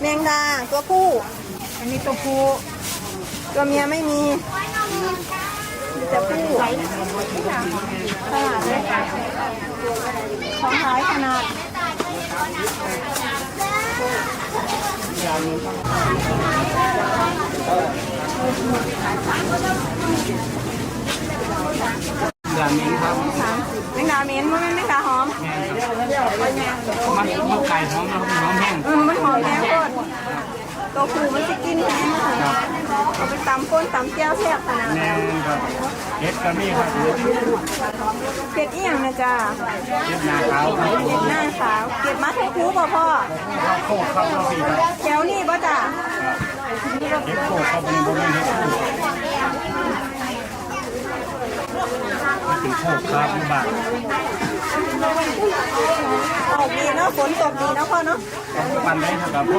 แมงดาตัวผู้ อันนี้ตัวผู้ตัวเมียไม่มีมีแต่ผู้ขนาดเล็กของท้ายขนาดยามิ้งครับามสิบแมงดาเหม็นมันไม่แมงดาหอมมันมันไก่หอมนะครับหอมแห้งเออมันหอมแห้งโคตรตัวผู้มันจะกินแห้งนะคะเอาไปตำก้นตำแก้วแซ่บขนาดแน่ครับเฮ็ดกระมี่ครับเก็ดอีหยังนะจ๊ะเฮ็ดนาขาวครับเก็ดหน้าขาวเก็ดมาทุกคู่ป่ะพ่อข้าวโคกครับเราสี่ครับแถวนี้ป่ะจ้ะเฮ็ดโคกครับเป็นบริเวณ เฮ็ดโคกเป็นโคกครับบาทออกดีเนาะฝนตกดีเนาะพ่อเนาะ ปันได้เท่ากับพ่อ